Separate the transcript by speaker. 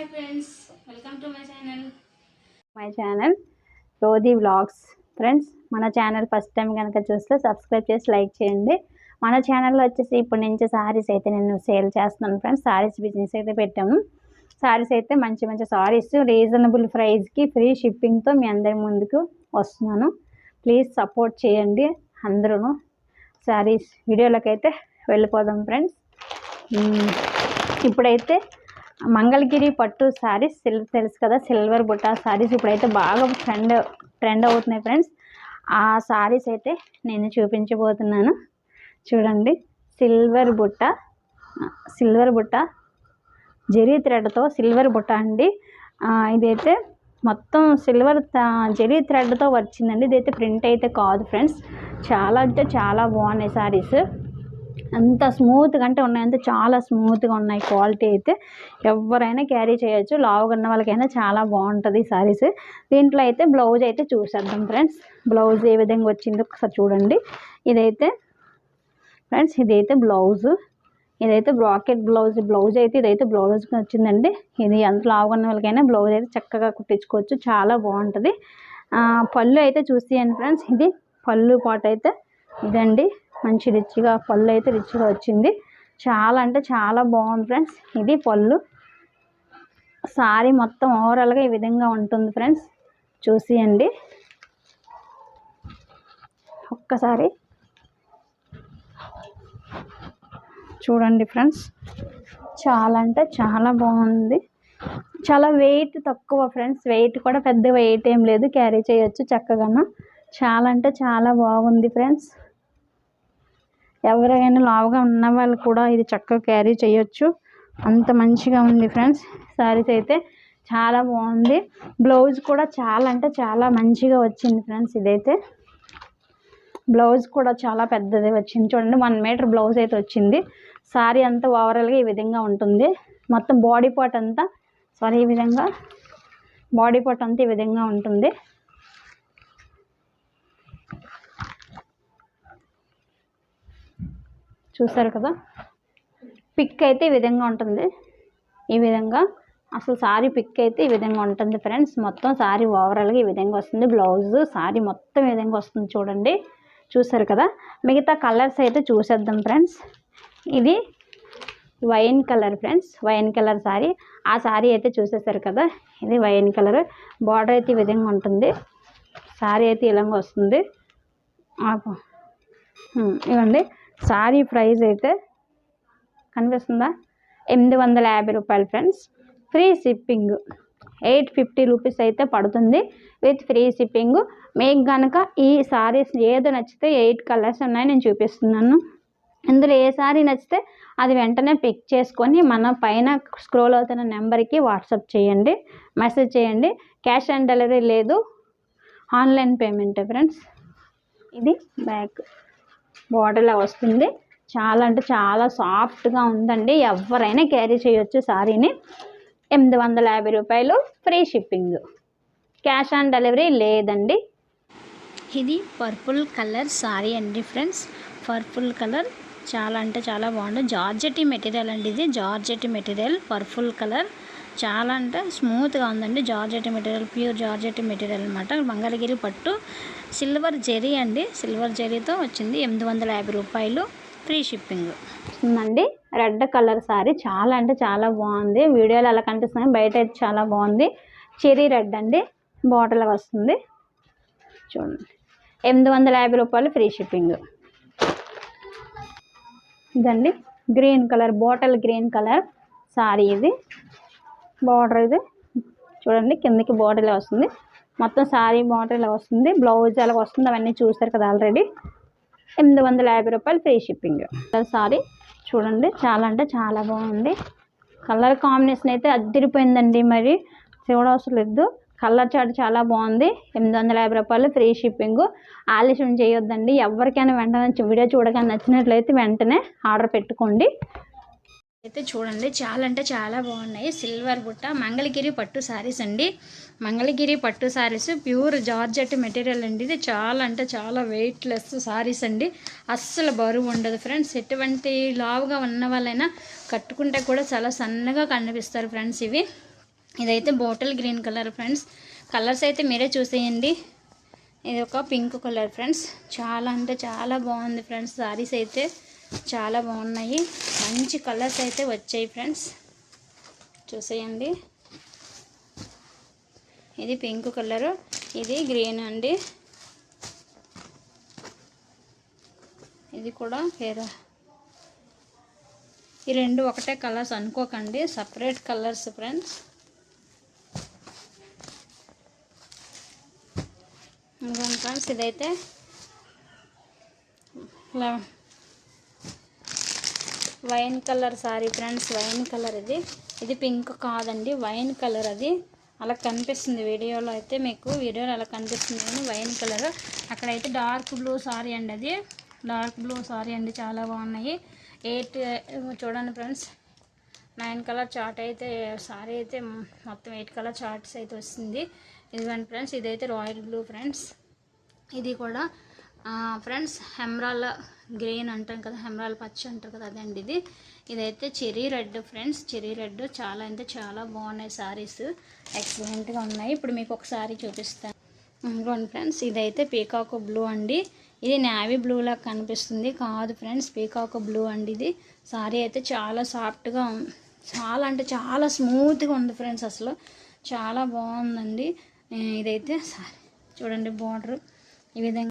Speaker 1: Hi friends welcome to my channel
Speaker 2: my channel Roji vlogs friends మన channel first time కనుక చూస్తే subscribe చేసి like చేయండి. మన ఛానల్లో వచ్చేసి ఇప్పటి నుంచి సారీస్ అయితే నేను సేల్ చేస్తున్నాను ఫ్రెండ్స్ సారీస్ బిజినెస్ అయితే పెట్టాము. సారీస్ అయితే మంచి మంచి సారీస్ రీజనబుల్ ప్రైస్కి ఫ్రీ షిప్పింగ్తో మీ అందరి ముందుకు వస్తున్నాను. ప్లీజ్ సపోర్ట్ చేయండి అందరూ సారీస్ వీడియోలకైతే వెళ్ళిపోదాం ఫ్రెండ్స్ ఇప్పుడైతే మంగళగిరి పట్టు శారీస్ సిల్ తెలుసు కదా సిల్వర్ బుట్ట శారీస్ ఇప్పుడైతే బాగా ట్రెండ్ ట్రెండ్ అవుతున్నాయి ఫ్రెండ్స్ ఆ శారీస్ అయితే నేను చూపించబోతున్నాను. చూడండి సిల్వర్ బుట్ట సిల్వర్ బుట్ట జరీ థ్రెడ్తో సిల్వర్ బుట్ట అండి. ఇదైతే మొత్తం సిల్వర్ జరీ థ్రెడ్తో వచ్చిందండి. ఇదైతే ప్రింట్ అయితే కాదు ఫ్రెండ్స్ చాలా అంటే చాలా బాగున్నాయి శారీస్ అంత స్మూత్గా అంటే ఉన్నాయి. అంటే చాలా స్మూత్గా ఉన్నాయి. క్వాలిటీ అయితే ఎవరైనా క్యారీ చేయొచ్చు. లావుగా ఉన్న వాళ్ళకైనా చాలా బాగుంటుంది సారీస్. దీంట్లో అయితే బ్లౌజ్ అయితే చూసేద్దాం ఫ్రెండ్స్. బ్లౌజ్ ఏ విధంగా వచ్చిందో ఒకసారి చూడండి. ఇదైతే ఫ్రెండ్స్ ఇదైతే బ్లౌజ్. ఇదైతే బ్రాకెట్ బ్లౌజ్. బ్లౌజ్ అయితే ఇదైతే బ్లౌజ్ వచ్చిందండి. ఇది ఎంత లావుగా ఉన్న వాళ్ళకైనా బ్లౌజ్ అయితే చక్కగా కుట్టించుకోవచ్చు. చాలా బాగుంటుంది. పళ్ళు అయితే చూసేయండి ఫ్రెండ్స్. ఇది పళ్ళు పాట అయితే ఇదండి. మంచి రిచ్గా పళ్ళు అయితే రిచ్గా వచ్చింది. చాలా అంటే చాలా బాగుంది ఫ్రెండ్స్. ఇది పళ్ళు. సారీ మొత్తం ఓవరాల్గా ఈ విధంగా ఉంటుంది ఫ్రెండ్స్. చూసియండి. ఒక్కసారి. చూడండి ఫ్రెండ్స్. చాలా అంటే చాలా బాగుంది. చాలా వెయిట్ తక్కువ ఫ్రెండ్స్. వెయిట్ కూడా పెద్ద వెయిట్ ఏం లేదు. క్యారీ చేయొచ్చు చక్కగా చాలా అంటే చాలా బాగుంది ఫ్రెండ్స్. ఎవరైనా లావుగా ఉన్న వాళ్ళు కూడా ఇది చక్కగా క్యారీ చేయొచ్చు. అంత మంచిగా ఉంది ఫ్రెండ్స్. శారీస్ అయితే చాలా బాగుంది. బ్లౌజ్ కూడా చాలా అంటే చాలా మంచిగా వచ్చింది ఫ్రెండ్స్ ఇదైతే. బ్లౌజ్ కూడా చాలా పెద్దది వచ్చింది. చూడండి వన్ మీటర్ బ్లౌజ్ అయితే వచ్చింది. శారీ అంతా ఓవరాల్గా ఈ విధంగా ఉంటుంది. మొత్తం బాడీ పార్ట్ అంతా సారీ ఈ విధంగా. బాడీ పార్ట్ అంతా ఈ విధంగా ఉంటుంది. చూసారు కదా? పిక్ అయితే ఈ విధంగా ఉంటుంది. ఈ విధంగా అసలు సారీ పిక్ అయితే ఈ విధంగా ఉంటుంది ఫ్రెండ్స్. మొత్తం సారీ ఓవరాల్గా ఈ విధంగా వస్తుంది. బ్లౌజ్ సారీ మొత్తం ఈ విధంగా వస్తుంది చూడండి. చూసారు కదా? మిగతా కలర్స్ అయితే చూసేద్దాం ఫ్రెండ్స్. ఇది wine colour friends. Wine colour sari. ఆ సారీ అయితే చూసేసారు కదా? ఇది వైన్ కలర్. బార్డర్ అయితే ఈ విధంగా ఉంటుంది. సారీ అయితే ఇలాగ వస్తుంది. ఇవ్వండి. సారీ ప్రైస్ అయితే కనిపిస్తుందా? ఎనిమిది వందల యాభై రూపాయలు friends. Free shipping eight fifty rupees అయితే పడుతుంది. విత్ ఫ్రీ షిప్పింగ్ మీకు కనుక ఈ సారీస్ ఏది నచ్చితే ఎయిట్ కలర్స్ ఉన్నాయి నేను చూపిస్తున్నాను. ఇందులో ఏ సారీ నచ్చితే అది వెంటనే పిక్ చేసుకొని మన పైన స్క్రోల్ అవుతున్న నెంబర్కి వాట్సాప్ చేయండి. మెసేజ్ చేయండి. క్యాష్ ఆన్ డెలివరీ లేదు. Online payment friends. ఇది బ్యాగ్. బార్డర్లా వస్తుంది. చాలా అంటే చాలా సాఫ్ట్గా ఉందండి. ఎవరైనా క్యారీ చేయొచ్చు సారీని. ఎనిమిది వందల యాభై రూపాయలు free shipping. Cash on delivery లేదండి.
Speaker 1: ఇది పర్పుల్ కలర్ సారీ అండి ఫ్రెండ్స్. పర్పుల్ కలర్ చాలా అంటే చాలా బాగుంది. జార్జెటీ మెటీరియల్ అండి ఇది. Georgette material purple colour. చాలా అంటే స్మూత్గా ఉందండి. Georgette material pure georgette material అనమాట మంగళగిరి పట్టు. సిల్వర్ జెరీ అండి. సిల్వర్ జెరీతో వచ్చింది. ఎనిమిది వందల యాభై రూపాయలు ఫ్రీ షిప్పింగ్.
Speaker 2: ఉందండి. Red colour sari. చాలా అంటే చాలా బాగుంది. వీడియోలో ఎలా కనిపిస్తున్నాయి బయట అయితే చాలా బాగుంది. చెరీ రెడ్ అండి. బాటిల్ వస్తుంది. చూడండి. ఎనిమిది వందల యాభై రూపాయలు ఫ్రీ షిప్పింగ్. ఇదండి. Green colour bottle green colour sari ఇది. బార్డర్ ఇది. చూడండి కిందకి బార్డర్ ఇలా వస్తుంది. మొత్తం సారీ బార్డర్ ఇలా వస్తుంది. బ్లౌజ్ అలా వస్తుంది అవన్నీ చూసారు కదా ఆల్రెడీ. ఎనిమిది వందల యాభై రూపాయలు ఫ్రీ షిప్పింగ్. సారీ చూడండి చాలా అంటే చాలా బాగుంది. కలర్ కాంబినేషన్ అయితే అద్దరిపోయిందండి మరి. చూడవసరం లేదు. కలర్ చాట్ చాలా బాగుంది. ఎనిమిది వందల యాభై రూపాయలు ఫ్రీ షిప్పింగ్. ఆలస్యం చేయొద్దండి. ఎవరికైనా వెంటనే వీడియో చూడగానే నచ్చినట్లయితే వెంటనే ఆర్డర్ పెట్టుకోండి.
Speaker 1: అయితే చూడండి చాలా అంటే చాలా బాగున్నాయి. సిల్వర్ బుట్ట మంగళగిరి పట్టు శారీస్ అండి. మంగళగిరి పట్టు శారీస్ ప్యూర్ జార్జెట్ మెటీరియల్ అండి ఇది. చాలా అంటే చాలా వెయిట్లెస్ శారీస్ అండి. అస్సలు బరువు ఉండదు ఫ్రెండ్స్. ఎటువంటి లావుగా ఉన్న వాళ్ళైనా కట్టుకుంటే కూడా చాలా సన్నగా కనిపిస్తారు ఫ్రెండ్స్ ఇవి. ఇదైతే bottle green colour friends. Colours అయితే మీరే చూసేయండి. ఇది ఒక పింక్ కలర్ ఫ్రెండ్స్. చాలా అంటే చాలా బాగుంది ఫ్రెండ్స్ సారీస్ అయితే. చాలా బాగున్నాయి. మంచి కలర్స్ అయితే వచ్చాయి ఫ్రెండ్స్. చూసేయండి. ఇది పింక్ కలరు ఇది గ్రీన్ అండి. ఇది కూడా వేరే. ఈ రెండు ఒకటే కలర్స్ అనుకోకండి సపరేట్ కలర్స్ ఫ్రెండ్స్. ఇంకోండి ఫ్రెండ్స్ ఇదైతే wine colour sari friends wine colour ఇది. ఇది పింక్ కాదండి వైన్ కలర్ అది. అలా కనిపిస్తుంది వీడియోలో అయితే మీకు వీడియోలో అలా కనిపిస్తుంది కానీ వైన్ కలర్. అక్కడైతే డార్క్ బ్లూ సారీ అండి అది. డార్క్ బ్లూ సారీ అండి చాలా బాగున్నాయి. ఎయిట్ చూడండి ఫ్రెండ్స్ నైన్ కలర్ చార్ట్ అయితే సారీ అయితే మొత్తం ఎయిట్ కలర్ చార్ట్స్ అయితే వస్తుంది. ఇదిగోండి ఫ్రెండ్స్ ఇదైతే రాయల్ బ్లూ ఫ్రెండ్స్. ఇది కూడా ఫ్రెండ్స్ హెమ్రాల్ గ్రీన్ అంటాం కదా హెమ్రాల్ పచ్చి అంటారు కదా అదండి ఇది. ఇదైతే cherry red friends cherry red చాలా అంటే చాలా బాగున్నాయి సారీస్. ఎక్సలెంట్గా ఉన్నాయి. ఇప్పుడు మీకు ఒక సారీ చూపిస్తాను. ఇంకోండి ఫ్రెండ్స్ ఇదైతే పీకాక్ బ్లూ అండి. ఇది నావీ లాగా కనిపిస్తుంది. కాదు ఫ్రెండ్స్ పీకాక్ బ్లూ అండి ఇది. సారీ అయితే చాలా సాఫ్ట్గా ఉం- చాలా అంటే చాలా స్మూత్గా ఉంది ఫ్రెండ్స్ అసలు. చాలా బాగుందండి. ఇదైతే సారీ. చూడండి బార్డర్ ఈ విధంగా